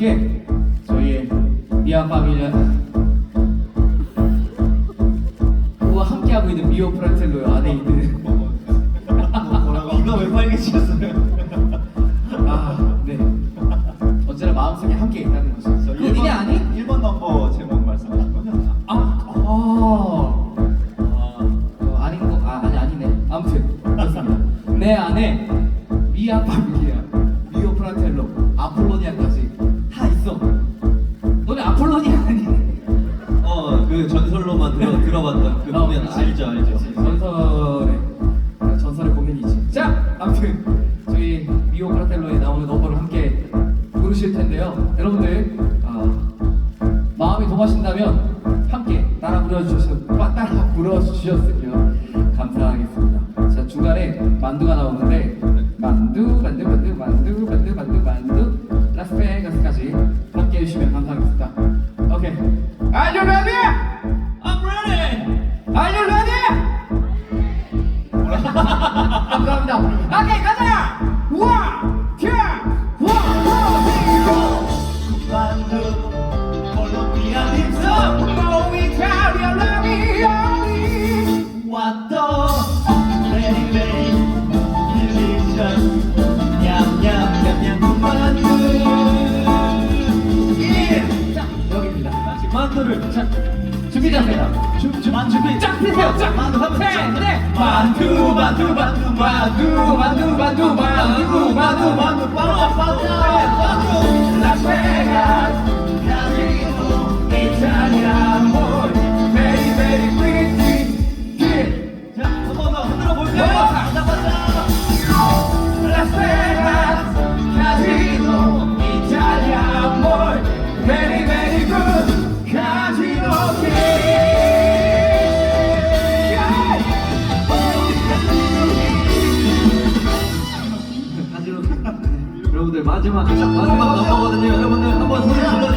저희의 미아 파밀리아 그와 함께 하고 있는 미오 프라텔로 안에 있는? 이거 왜 빨개지셨어요? 아, 네. 언제나 마음속에 함께 있다는 거죠. 어디냐 아니? 1번 넘버 제목 말씀하신 거죠? 아, 아, 어, 아닌 거, 아, 아니 아니네. 아무튼 그렇습니다. 내 안에 미아 파밀리아, 미오 프라텔로, 아폴로니아까지 전설로만 들어, 들어봤던 그 어, 공연 그치. 알죠, 알죠. 전설의 전설의 고민이지. 자, 아무튼 저희 미오 프라텔로에 나오는 넘버를 함께 부르실 텐데요. 여러분들 아, 마음이 동하신다면 함께 따라 불러주셨 따라 불러주셨으면 감사하겠습니다. 자 중간에 만두가 나오는데 만두 만두 만두 만두 만두 만두 만두 라스베가스까지 함께 해주시면 감사하겠습니다. 오케이. You 만두 예. 만두를 자 준비되었습니다. 준 만두 준비 짝 피세요. 짝. 만두 하면 셋, 넷. 만두, 만두, 만두, 만두, 만두, 만두, 만두, 만두, 만두, 만두 빵빵 라스베가스, 카지노, 이탈리아 몰, 마지막 넘버거든요. 여러분들 한번 소리 질러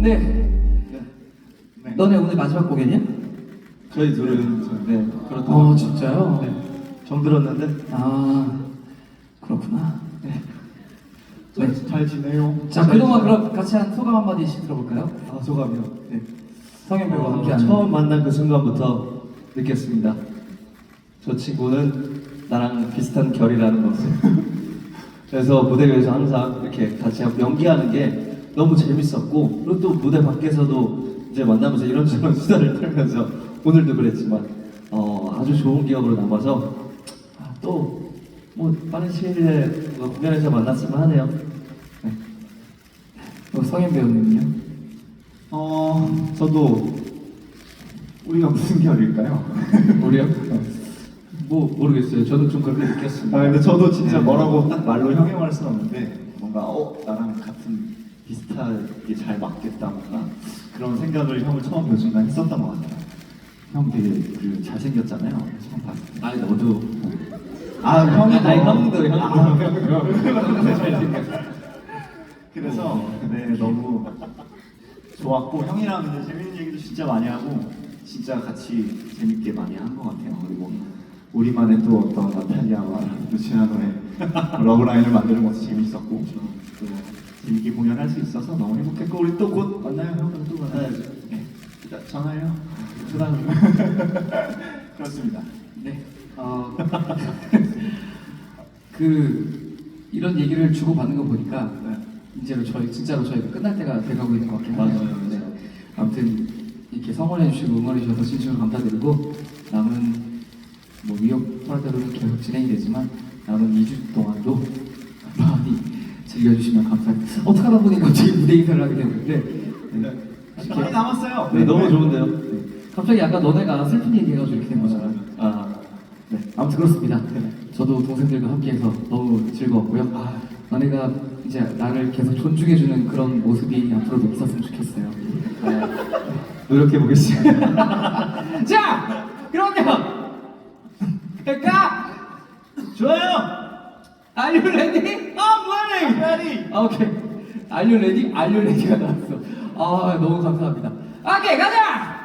네요 네. 너네 오늘 마지막 공연이야? 저희 저- 네 그렇다고 어. 진짜요? 네, 정들었는데 아 그렇구나. 네. 네. 잘, 잘 지내요. 자 그동안 그럼 같이 한 소감 한 마디씩 들어볼까요? 아 소감이요. 네. 성현 배우와 어, 함께하는 처음 만난 그 순간부터 느꼈습니다. 저 친구는 나랑 비슷한 결이라는 것을. 그래서 무대 위에서 항상 이렇게 같이 연기하는 게 너무 재밌었고 그리고 또 무대 밖에서도 이제 만나면서 이런저런 수다를 떨면서 오늘도 그랬지만 어, 아주 좋은 기억으로 남아서 아, 또뭐 빠른 시일 내에 뭐 공연에서 만났으면 하네요. 네. 어, 성현 배우님은요? 어 저도 우리가 무슨 결일까요? 우리요? 뭐 모르겠어요. 저도 좀 그렇게 느꼈습니다. 아 근데 저도 진짜 네. 뭐라고 딱 말로 형용할 수는 없는데 뭔가 어 나랑 같은 비슷하게 잘 맞겠다 뭔가 그런 생각을 형을 처음 본 순간 했었던 것 같아요. 형 되게 그 잘생겼잖아요. 처음 봤을 때. 아니 너도 아 형이 아니, 형도, 형도. 아, 형도 잘생겼어. 그래서 네 너무 좋았고 형이랑 이제 재밌는 얘기도 진짜 많이 하고 진짜 같이 재밌게 많이 한 것 같아요. 그리고 우리만의 또 어떤 나탈리아와 루치아노의 러브라인을 만드는 것도 재밌었고 또 재밌게 공연할 수 있어서 너무 행복했고 우리 또 곧 만나요 형은 또 만나야죠. 네. 일단 전화해요. 그렇습니다. 네. 어, 그 이런 얘기를 주고 받는 거 보니까 이제로 저희 진짜로 저희가 끝날 때가 돼가고 있는 것 같긴 하네요. 맞아요, 맞아요. 네. 아무튼 이렇게 성원해 주시고 응원해 주셔서 진심으로 감사드리고 남은 뭐 위협 프로그램은 계속 진행이 되지만 남은 2주 동안도 많이 즐겨주시면 감사합니다. 어떻게 하다 보니 갑자기 무대 인사를 하게 됐는데 네. 아직 많이 남았어요. 네, 너무 좋은데요. 네. 갑자기 아까 너네가 슬픈 얘기 해가지고 이렇게 된 거잖아. 아, 네. 아무튼 그렇습니다. 저도 동생들과 함께해서 너무 즐거웠고요. 아, 너네가 이제 나를 계속 존중해주는 그런 모습이 앞으로도 있었으면 좋겠어요. 아, 노력해 보겠습니다. 자, 그럼요. 갈까? 좋아요. Are you ready? Ready. ready. 아, 오케이. Are you ready? Are you ready가 나왔어. 아, 너무 감사합니다. 오케이, 가자.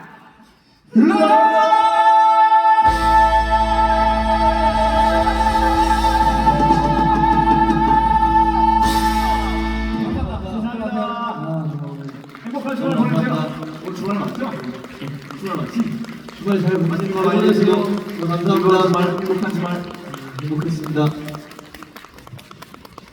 아, 행복한 주말 잘. 되세요. 감사합니다. 행복한 주말. 행복했습니다.